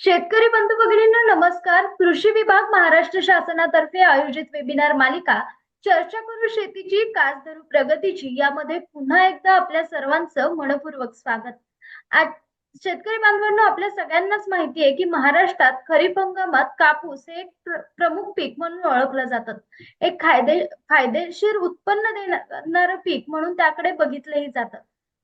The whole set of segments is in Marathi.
शेतकरी बंधू भगिनींना नमस्कार. कृषी विभाग महाराष्ट्र शासनातर्फे आयोजित वेबिनार मालिका चर्चा करू शेतीची कास धरू प्रगतीची यामध्ये पुन्हा एकदा आपल्या सर्वांचं मनपूर्वक स्वागत. आज शेतकरी बांधवांना आपल्या सगळ्यांनाच माहिती आहे की महाराष्ट्रात खरीप हंगामात कापूस हे एक प्रमुख पीक म्हणून ओळखलं जातं. एक फायदे फायदेशीर उत्पन्न देणारं पीक म्हणून त्याकडे बघितलंही जातं.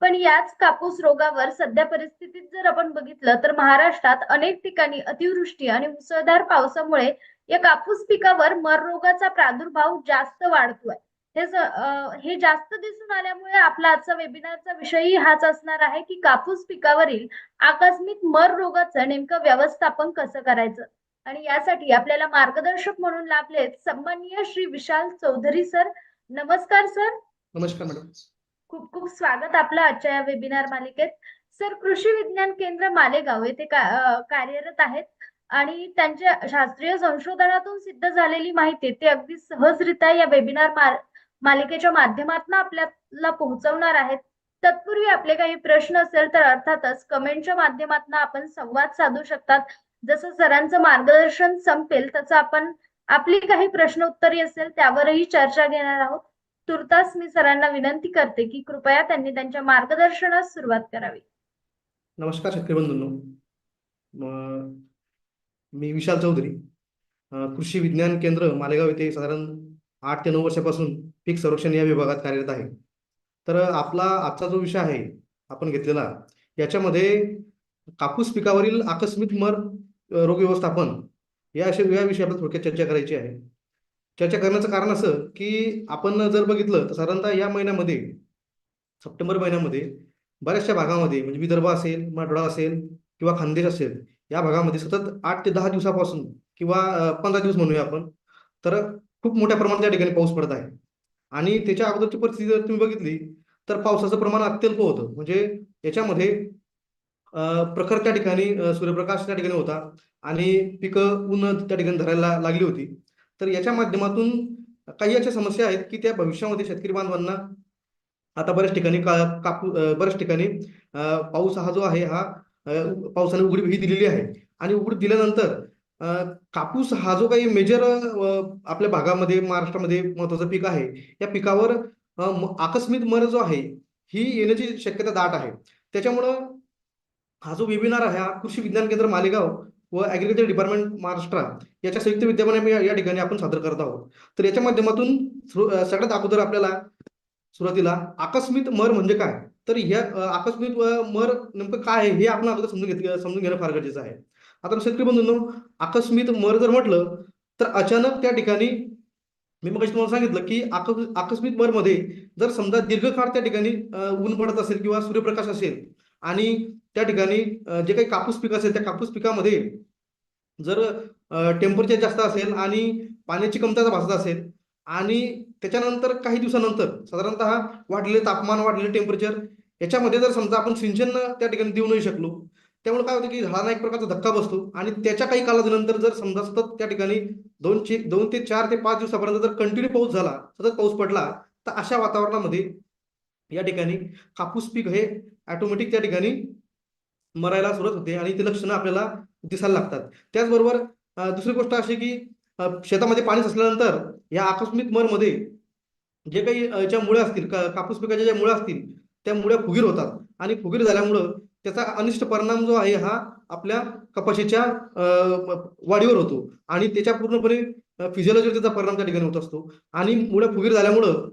पण याच कापूस रोगावर सध्या परिस्थितीत जर आपण बघितलं तर महाराष्ट्रात अनेक ठिकाणी अतिवृष्टी आणि मुसळधार पावसामुळे या कापूस पिकावर मर रोगाचा प्रादुर्भाव जास्त वाढतोय. हे हे जास्त दिसून आल्यामुळे आपला आजचा वेबिनारचा विषयही हाच असणार आहे की कापूस पिकावरील आकस्मिक मर रोगाचं नेमकं व्यवस्थापन कसं करायचं? आणि यासाठी आपल्याला मार्गदर्शक म्हणून लाभलेत सन्माननीय श्री विशाल चौधरी सर. नमस्कार सर. नमस्कार मॅडम. खूप खूप स्वागत आपलं आजच्या या वेबिनार मालिकेत. सर कृषी विज्ञान केंद्र मालेगाव येथे कार्यरत आहेत आणि त्यांच्या शास्त्रीय संशोधनातून सिद्ध झालेली माहिती ते अगदी सहजरित्या या वेबिनार मालिकेच्या माध्यमातून आपल्याला पोहोचवणार आहेत. तत्पूर्वी आपले काही प्रश्न असेल तर अर्थातच कमेंटच्या माध्यमातून आपण संवाद साधू शकतात. जसं सरांचं मार्गदर्शन संपेल तसं आपण आपली काही प्रश्न उत्तरी असेल त्यावरही चर्चा घेणार आहोत. तुर्तास मी सरांना विनंती करते की कृपया त्यांनी त्यांच्या मार्गदर्शनास सुरुवात करावी. नमस्कार शेतकरी बंधूंनो. मी विशाल चौधरी. कृषी विज्ञान केंद्र मालेगाव येथे साधारण आठ ते नऊ वर्षापासून पीक संरक्षण या विभागात कार्यरत आहे. तर आपला आजचा जो विषय आहे आपण घेतलेला याच्यामध्ये कापूस पिकावरील आकस्मिक मर रोग व्यवस्थापन या अशा या विषयी आपल्याला थोडक्यात चर्चा करायची आहे. चर्चा करण्याचं कारण असं की आपण जर बघितलं तर साधारणतः या महिन्यामध्ये सप्टेंबर महिन्यामध्ये बऱ्याचशा भागामध्ये म्हणजे विदर्भ असेल मराठवाडा असेल किंवा खानदेश असेल या भागामध्ये सतत आठ ते दहा दिवसापासून किंवा पंधरा दिवस म्हणूया आपण तर खूप मोठ्या प्रमाणात त्या ठिकाणी पाऊस पडत आहे. आणि त्याच्या अगोदरची परिस्थिती जर तुम्ही बघितली तर पावसाचं प्रमाण अत्यल्प होतं. म्हणजे याच्यामध्ये प्रखर त्या ठिकाणी सूर्यप्रकाश त्या ठिकाणी होता आणि पिकं ऊन त्या ठिकाणी धरायला लागली होती. तर याच्या माध्यमातून काही अशा समस्या आहेत की त्या भविष्यामध्ये शेतकरी बांधवांना आता बऱ्याच ठिकाणी का कापू बऱ्याच ठिकाणी पाऊस हा जो आहे हा पावसाने उघडीप ही दिलेली आहे. आणि उघडीप दिल्यानंतर कापूस हा जो काही मेजर आपल्या भागामध्ये महाराष्ट्रामध्ये महत्वाचं पीक आहे या पिकावर म- आकस्मिक मर जो आहे ही येण्याची शक्यता दाट आहे. त्याच्यामुळं हा जो वेबिनार आहे हा कृषी विज्ञान केंद्र मालेगाव व ॲग्रिकल्चर डिपार्टमेंट महाराष्ट्र याच्या संयुक्त विद्यमाने या ठिकाणी आपण सादर करत आहोत. तर याच्या माध्यमातून सगळ्यात अगोदर आपल्याला सुरुवातीला आकस्मित मर म्हणजे काय? तर ह्या आकस्मित आकस्मिक मर नेमकं काय आहे हे आपण अगोदर समजून घेत समजून घेणं फार गरजेचं आहे. आता शेतकरी बंधूंनो आकस्मित मर जर म्हटलं तर अचानक त्या ठिकाणी मी मग तुम्हाला सांगितलं की आकस्मित आकस्मिक मरमध्ये जर समजा दीर्घकाळ त्या ठिकाणी ऊन पडत असेल किंवा सूर्यप्रकाश असेल आणि त्या ठिकाणी जे काही कापूस पीक असेल त्या कापूस पिकामध्ये जर टेम्परेचर जास्त असेल आणि पाण्याची कमतरता भासत असेल आणि त्याच्यानंतर काही दिवसानंतर साधारणतः वाढलेले तापमान वाढलेले टेम्परेचर याच्यामध्ये जर समजा आपण सिंचन त्या ठिकाणी देऊ नाही शकलो त्यामुळे काय होतं की झाडांना एक प्रकारचा धक्का बसतो आणि त्याच्या काही कालावधीनंतर जर समजा सतत त्या ठिकाणी दोनचे दोन ते चार ते पाच दिवसापर्यंत जर कंटिन्यू पाऊस झाला सतत पाऊस पडला तर अशा वातावरणामध्ये या ठिकाणी कापूस पीक हे ऑटोमॅटिक त्या ठिकाणी मरायला सुरुवात होते आणि ते लक्षणं आपल्याला दिसायला लागतात. त्याचबरोबर दुसरी गोष्ट अशी की शेतामध्ये पाणी असल्यानंतर या आकस्मिक मरमध्ये जे काही ज्या मुळ्या असतील का- कापूस पिकाच्या ज्या मुळ्या असतील त्या मुळ्या फुगीर होतात. आणि फुगीर झाल्यामुळं त्याचा अनिष्ट परिणाम जो आहे हा आपल्या कपाशीच्या वाढीवर होतो. आणि त्याच्या पूर्णपणे फिजिओलॉजीवर त्याचा परिणाम त्या ठिकाणी होत असतो. आणि मुळ्या फुगीर झाल्यामुळं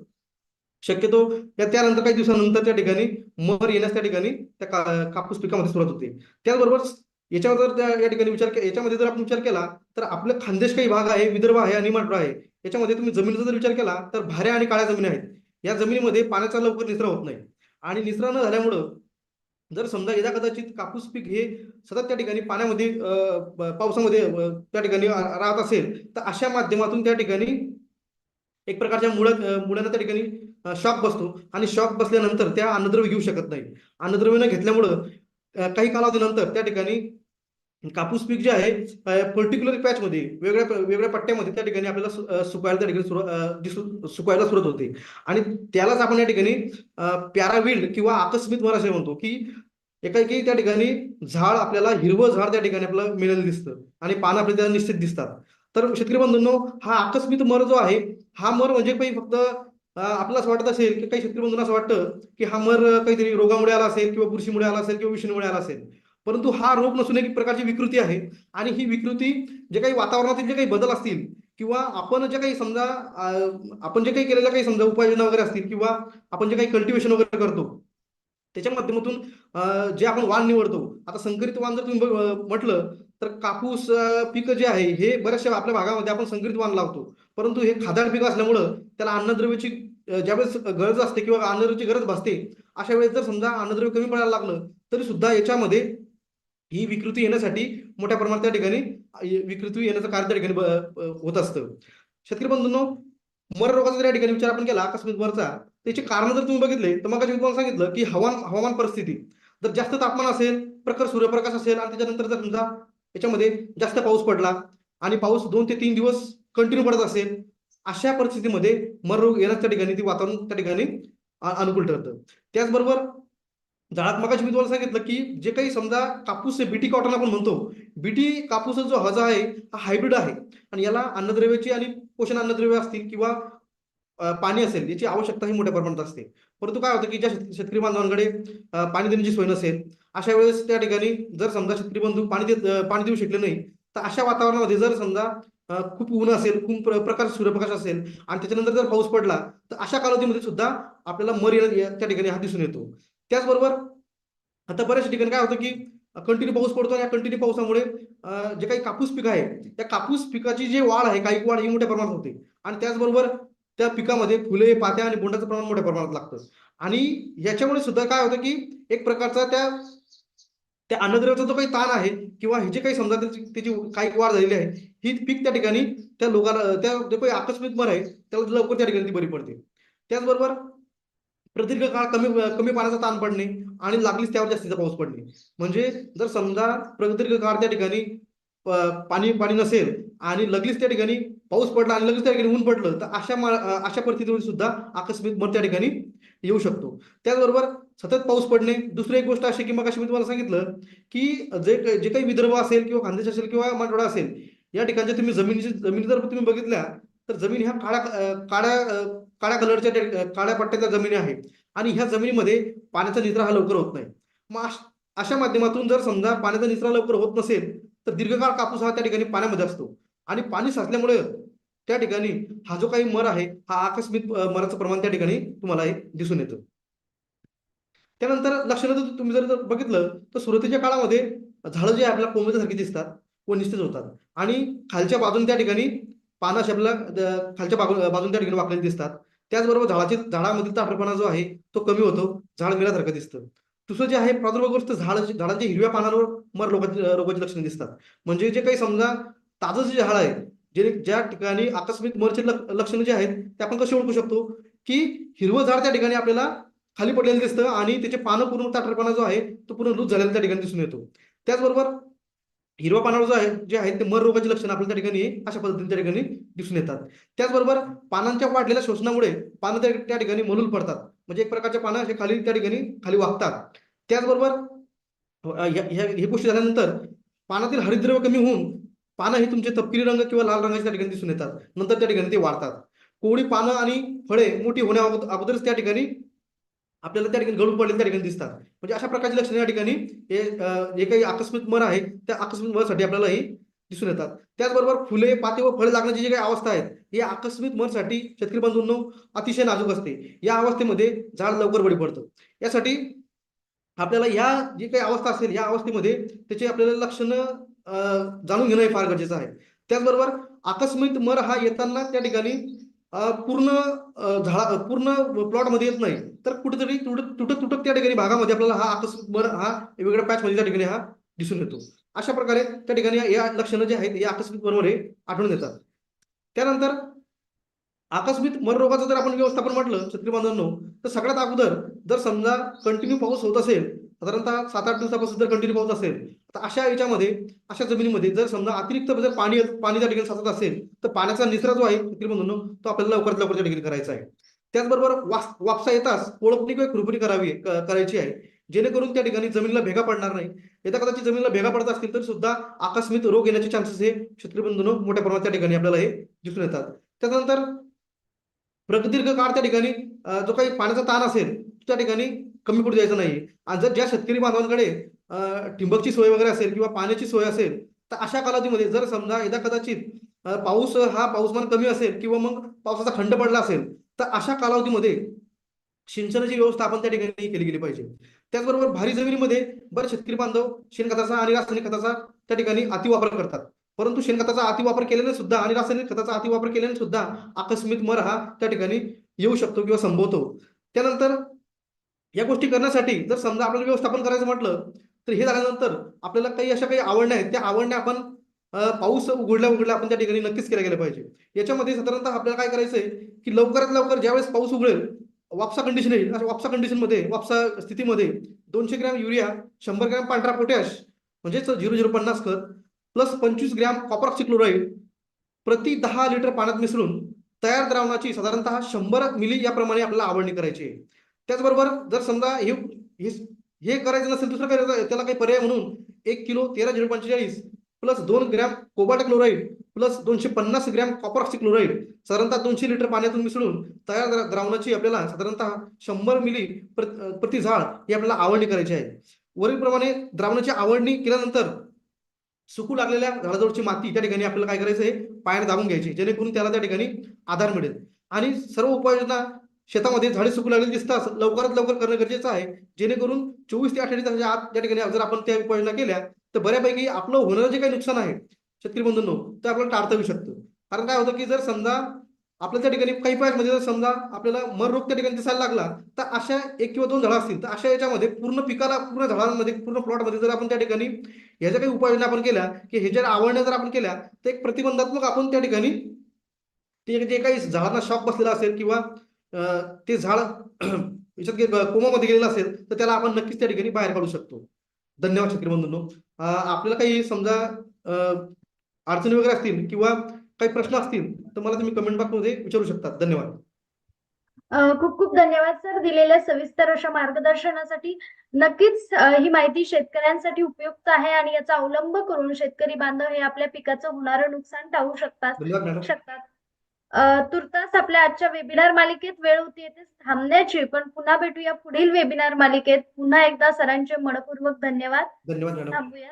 शक्यतो या त्यानंतर काही दिवसानंतर त्या ठिकाणी मर येण्यास त्या ठिकाणी त्या का- कापूस पिकामध्ये सुरुवात होते. त्याचबरोबर याच्यावर जर त्या या ठिकाणी विचार के- याच्यामध्ये जर आपण विचार केला तर आपलं खानदेश काही भाग आहे विदर्भ आहे आणि मराठवाडा आहे. याच्यामध्ये तुम्ही जमिनीचा जर विचार केला तर भाऱ्या आणि काळ्या जमिनी आहेत. या जमिनीमध्ये पाण्याचा लवकर निचरा होत नाही. आणि निचरा न झाल्यामुळं जर समजा यदा कदाचित कापूस पीक हे सतत त्या ठिकाणी पाण्यामध्ये पावसामध्ये त्या ठिकाणी राहत असेल तर अशा माध्यमातून त्या ठिकाणी एक प्रकारच्या मुळ मुळांना त्या ठिकाणी शॉक बसतो. आणि शॉक बसल्यानंतर त्या अन्नद्रव्य घेऊ शकत नाही. अन्नद्रव्य न घेतल्यामुळं काही कालावधीनंतर त्या ठिकाणी कापूस पीक जे आहे पर्टिक्युलर पॅचमध्ये वेगळ्या वेगळ्या पट्ट्यामध्ये त्या ठिकाणी आपल्याला सुकायला त्या ठिकाणी सुकायला सुरुवात होते. आणि त्यालाच आपण या ठिकाणी पॅराविल्ड किंवा आकस्मिक मर असे म्हणतो की एकाएकी त्या ठिकाणी झाड आपल्याला हिरवं झाड त्या ठिकाणी आपल्याला मिळालेलं दिसतं. आणि पानं आपल्याला त्याला निश्चित दिसतात. तर शेतकरी बंधूंनो हा आकस्मिक मर जो आहे हा मर म्हणजे काही फक्त आपल्याला असं वाटत असेल की काही शेतकरी बंधूंना असं वाटतं की हा मर काहीतरी रोगामुळे आला असेल किंवा बुरशीमुळे आला असेल किंवा विषाणूमुळे आला असेल. परंतु हा रोग नसून एक प्रकारची विकृती आहे आणि ही विकृती जे काही वातावरणातील जे काही बदल असतील किंवा आपण जे काही समजा आपण जे काही केलेल्या काही समजा उपाययोजना वगैरे असतील किंवा आपण जे काही कल्टिवेशन वगैरे करतो त्याच्या माध्यमातून जे आपण वाण निवडतो. आता संकरित वाण जर तुम्ही म्हटलं तर कापूस पीक जे आहे हे बऱ्याचशा आपल्या भागामध्ये आपण संकरित वाण लावतो. परंतु हे खादाड पीक असल्यामुळं त्याला अन्नद्रव्याची ज्यावेळेस गरज असते किंवा अन्नद्रव्याची गरज भासते अशा वेळेस जर समजा अन्नद्रव्य कमी पडायला लागलं तरी सुद्धा याच्यामध्ये ही विकृती येण्यासाठी मोठ्या प्रमाणात त्या ठिकाणी विकृती येण्याचं कार्य त्या ठिकाणी ब- होत असतं. शेतकरी बंधूंनो मर रोगाचा जर या ठिकाणी विचार आपण केला आकस्मिक मरचा त्याची कारण जर तुम्ही बघितले तर मग तुम्हाला सांगितलं की हवामान हवामान परिस्थिती. जर जास्त तापमान असेल प्रखर सूर्यप्रकाश असेल आणि त्याच्यानंतर जर समजा याच्यामध्ये जास्त पाऊस पडला आणि पाऊस दोन ते तीन दिवस कंटिन्यू पडत असेल अशा परिस्थितीमध्ये मर रोग त्या ठिकाणी ती वातावरण त्या ठिकाणी अनुकूल ठरतं. त्याचबरोबर झाडात मगाशी मी तुम्हाला सांगितलं की जे काही समजा कापूस बीटी कॉटन आपण म्हणतो बीटी कापूसचा जो हजा आहे हा हायब्रिड आहे. आणि याला अन्नद्रव्याची आणि पोषण अन्नद्रव्य असतील किंवा पाणी असेल याची आवश्यकता ही मोठ्या प्रमाणात असते. परंतु काय होतं की ज्या शेत- शेतकरी बांधवांकडे पाणी देण्याची सोय नसेल अशा वेळेस त्या ठिकाणी जर समजा शेतकरी बंधू पाणी देत पाणी देऊ शकले नाही तर अशा वातावरणामध्ये जर समजा खूप ऊन असेल खूप प्रकाश सूर्यप्रकाश असेल आणि त्याच्यानंतर जर पाऊस पडला तर अशा कालावधीमध्ये सुद्धा आपल्याला मर येणं या- त्या ठिकाणी हा दिसून येतो. त्याचबरोबर आता बऱ्याच ठिकाणी काय होतं की कंटिन्यू पाऊस पडतो आणि या कंटिन्यू पावसामुळे जे काही कापूस पीक आहे त्या कापूस पिकाची जी वाढ आहे काही वाढ ही मोठ्या प्रमाणात होते. आणि त्याचबरोबर त्या पिकामध्ये फुले पात्या आणि बोंडाचं प्रमाण मोठ्या प्रमाणात लागतं. आणि याच्यामुळे सुद्धा काय होतं की एक प्रकारचा त्या त्या अन्नद्रव्याचा जो काही ताण आहे किंवा हे जे काही समजा त्याची त्याची काही वाढ झालेली आहे ही पीक त्या ठिकाणी त्या लोकांना त्या जो काही आकस्मिक मर आहे त्याला लवकर त्या ठिकाणी ती बरी पडते. त्याचबरोबर प्रदीर्घ काळ कमी कमी पाण्याचा ताण पडणे आणि लागलीच त्यावर जास्तीचा पाऊस पडणे. म्हणजे जर समजा प्रदीर्घ काळ त्या ठिकाणी प- पाणी पाणी नसेल आणि लगलीच त्या ठिकाणी पाऊस पडला आणि लगेच त्या ठिकाणी ऊन पडलं तर अशा मा- अशा परिस्थितीमध्ये सुद्धा आकस्मिक मर त्या ठिकाणी येऊ शकतो. त्याचबरोबर सतत पाऊस पडणे. दुसरी एक गोष्ट अशी की मग मी तुम्हाला सांगितलं की जे काही- जे काही विदर्भ असेल किंवा खानदेश असेल किंवा मराठवाडा असेल या ठिकाणच्या तुम्ही जमिनीची जमिनी जर तुम्ही बघितल्या तर जमीन ह्या काळ्या काळ्या काळ्या कलरच्या काळ्या पट्ट्याच्या जमिनी आहे आणि ह्या जमिनीमध्ये पाण्याचा निचरा हा लवकर होत नाही. मग अश- अशा माध्यमातून जर समजा पाण्याचा निचरा लवकर होत नसेल तर दीर्घकाळ कापूस हा त्या ठिकाणी पाण्यामध्ये असतो. आणि पाणी साचल्यामुळे त्या ठिकाणी हा जो काही मर आहे हा आकस्मिक मराचं प्रमाण त्या ठिकाणी तुम्हाला हे दिसून येतं. त्यानंतर लक्षात तुम्ही जर बघितलं तर सुरुवातीच्या काळामध्ये झाडं जे आपल्याला कोंबड्यासारखी दिसतात व निस्तेज होतात. आणि खालच्या बाजून त्या ठिकाणी पानं अशी आपल्याला खालच्या बाजू बाजून त्या ठिकाणी वाकलेली दिसतात. त्याचबरोबर झाडाची झाडामधील ताठरपणा जो आहे तो कमी होतो. झाड मिळासारखं दिसतं. दुसरं जे आहे प्रादुर्भावग्रस्त झाड झाडांच्या हिरव्या पानांवर मर रोगाची रोगाची लक्षणे दिसतात. म्हणजे जे काही समजा ताजं जे झाड आहे जे ज्या ठिकाणी आकस्मिक मरचे लक्षणं जे आहेत ते आपण कसे ओळखू शकतो? की हिरवं झाड त्या ठिकाणी आपल्याला खाली पडलेलं दिसतं आणि त्याचे पानं पूर्ण ताटरपणा जो आहे तो पूर्ण लूज झालेला त्या ठिकाणी दिसून येतो. त्याचबरोबर हिरवा पानावर जो आहे जे आहे ते मर रोगाची लक्षणं आपल्याला त्या ठिकाणी अशा पद्धतीने त्या ठिकाणी दिसून येतात. त्याचबरोबर पानांच्या वाढलेल्या शोषणामुळे पानं त्या त्या ठिकाणी मलूल पडतात. म्हणजे एक प्रकारच्या पानं असे खाली त्या ठिकाणी खाली वागतात. त्याचबरोबर ह्या हे गोष्टी झाल्यानंतर पानातील हरिद्रव्य कमी होऊन पानं हे तुमचे तपकिरी रंग किंवा लाल रंगाचे त्या ठिकाणी दिसून येतात. नंतर त्या ठिकाणी ते वाढतात. कोवळी पानं आणि फळे मोठी होण्या अगोदरच त्या ठिकाणी आपल्याला त्या ठिकाणी गळून पडले त्या ठिकाणी दिसतात. म्हणजे अशा प्रकारची लक्षणे या ठिकाणी हे जे काही आकस्मिक मर आहे त्या आकस्मिक मरसाठी आपल्याला ही दिसून येतात. त्याचबरोबर फुले पाते व फळे लागण्याची जी काही अवस्था आहेत ही आकस्मिक मरसाठी शेतकरी बांधून अतिशय नाजूक असते. या अवस्थेमध्ये झाड लवकर बळी पडतं. यासाठी आपल्याला ह्या जी काही अवस्था असेल या अवस्थेमध्ये त्याचे आपल्याला लक्षणं जाणून घेणं हे फार गरजेचं आहे. त्याचबरोबर आकस्मिक मर हा येताना त्या ठिकाणी पूर्ण झाडा पूर्ण प्लॉटमध्ये येत नाही. तर कुठेतरी तुटक तुटक तुटत त्या ठिकाणी भागामध्ये आपल्याला हा आकस्मिक मर हा वेगवेगळ्या पॅचमध्ये त्या ठिकाणी हा दिसून येतो. अशा प्रकारे त्या ठिकाणी या लक्षणं जे आहेत या आकस्मिक मरमध्ये आढळून येतात. त्यानंतर आकस्मिक मर रोगाचं जर आपण व्यवस्थापन म्हटलं छत्री बांधवांनो तर सगळ्यात अगोदर जर समजा कंटिन्यू पाऊस होत असेल साधारणतः सात आठ दिवसापासून जर कंटिन्यू पाऊस असेल तर अशा याच्यामध्ये अशा जमिनीमध्ये जर समजा अतिरिक्त जर पाणी पाणी त्या ठिकाणी साचत असेल तर पाण्याचा निचरा जो आहे म्हणून तो आपल्याला लवकरात लवकर त्या ठिकाणी करायचा आहे. त्याचबरोबर वास वापसा येताच ओळखणी किंवा खुरपणी करावी क- करायची आहे. जेणेकरून त्या ठिकाणी जमिनीला भेगा पडणार नाही. यदा कदाचित जमिनीला भेगा पडत असतील तर सुद्धा आकस्मिक रोग येण्याचे चान्सेस हे शेतकरी बंधूंनो मोठ्या प्रमाणात त्या ठिकाणी आपल्याला हे दिसून येतात. त्यानंतर प्रदीर्घ काळ त्या ठिकाणी जो काही पाण्याचा ताण असेल त्या ठिकाणी कमी पडू द्यायचं नाही आणि जर ज्या शेतकरी बांधवांकडे ठिंबकची ठिबकची सोय वगैरे असेल किंवा पाण्याची सोय असेल तर अशा कालावधीमध्ये जर समजा एकदा कदाचित पाऊस हा पाऊसमान कमी असेल किंवा मग पावसाचा खंड पडला असेल तर अशा कालावधीमध्ये सिंचनाची व्यवस्था आपण त्या ठिकाणी केली गेली पाहिजे. त्याचबरोबर भारी जमिनीमध्ये बरेच शेतकरी बांधव शेणखताचा आणि रासायनिक खताचा त्या ठिकाणी अतिवापर करतात. परंतु शेणखताचा अतिवापर केल्याने सुद्धा आणि रासायनिक खताचा अतिवापर केल्याने सुद्धा आकस्मिक मर हा त्या ठिकाणी येऊ शकतो किंवा संभवतो. त्यानंतर या गोष्टी करण्यासाठी जर समजा आपल्याला व्यवस्थापन करायचं म्हटलं तर हे झाल्यानंतर आपल्याला काही अशा काही आवडण्या आहेत. त्या आवडण्या आपण पाऊस उघडल्या उघडल्या आपण त्या ठिकाणी नक्कीच केल्या गेल्या पाहिजे. याच्यामध्ये साधारणतः आपल्याला काय करायचं आहे की लवकरात लवकर ज्यावेळेस पाऊस उघडेल वापसा कंडिशन येईल. अशा वापसा कंडिशनमध्ये वापसा स्थितीमध्ये दोनशे ग्रॅम युरिया शंभर ग्रॅम पांढरा पोटॅश म्हणजेच झिरो झिरो पन्नास खत प्लस पंचवीस ग्रॅम कॉपर ऑक्सिक्लोराईड प्रति दहा लिटर पाण्यात मिसळून तयार द्रावणाची साधारणतः शंभर मिली याप्रमाणे आपल्याला आवडणी करायची आहे. त्याचबरोबर जर समजा हे हे- हे करायचं नसेल दुसरं करायचं त्याला काही पर्याय म्हणून एक किलो तेरा झिरो पंचेचाळीस प्लस दोन ग्रॅम कोबाट क्लोराईड प्लस दोनशे पन्नास ग्रॅम कॉपर ऑक्सिक्लोराईड साधारणतः दोनशे लिटर पाण्यातून मिसळून तयार द्रावणाची आपल्याला साधारणतः शंभर मिली प्रति झाड ही आपल्याला आवडणी करायची आहे. वरीलप्रमाणे द्रावणाची आवडणी केल्यानंतर सुकू लागलेल्या झाडाजवळची माती त्या ठिकाणी आपल्याला काय करायचं आहे? पायाने दाबून घ्यायची जेणेकरून त्याला त्या ठिकाणी आधार मिळेल. आणि सर्व उपाययोजना शेतामध्ये झाडे सुकू लागलेली दिसतात लवकरात लवकर करणं गरजेचं आहे. जेणेकरून चोवीस ते अठ्ठावीस तासाच्या आत त्या ठिकाणी जर आपण त्या उपाययोजना केल्या तर बऱ्यापैकी आपलं होणारं जे काही नुकसान आहे शेतकरी बंधूंनो ते आपल्याला टाळता येऊ शकतं. कारण काय होतं की जर समजा आपल्या त्या ठिकाणी काही पायामध्ये जर समजा आपल्याला मर रोग त्या ठिकाणी दिसायला लागला तर अशा एक किंवा दोन झाडं असतील तर अशा याच्यामध्ये पूर्ण पिकाला पूर्ण झाडांमध्ये पूर्ण प्लॉटमध्ये जर आपण त्या ठिकाणी ह्याच्या काही उपाययोजना आपण केल्या की हे जर आवडण्या जर आपण केल्या तर एक प्रतिबंधात्मक आपण त्या ठिकाणी ते जे काही झाडांना शॉक बसलेला असेल किंवा ते झाड कोमामध्ये गेलेलं असेल तर त्याला आपण नक्कीच त्या ठिकाणी बाहेर काढू शकतो. धन्यवाद शेतकरी बंधूंनो. अं, आपल्याला काही समजा अडचणी वगैरे असतील किंवा काही प्रश्न असतील तर मला तुम्ही कमेंट बॉक्समध्ये विचारू शकता धन्यवाद. खूप खूप धन्यवाद सर दिलेल्या सविस्तर अशा मार्गदर्शनासाठी. नक्कीच ही माहिती शेतकऱ्यांसाठी उपयुक्त आहे आणि याचा अवलंब करून शेतकरी बांधव हे आपल्या पिकाचं होणारं नुकसान टाळू शकतात शकतात. तुर्तास आपल्या आजच्या वेबिनार मालिकेत वेळ होती येथे थांबण्याची. पण पुन्हा भेटूया पुढील वेबिनार मालिकेत. पुन्हा एकदा सरांचे मनपूर्वक धन्यवाद. धन्यवाद थांबूया.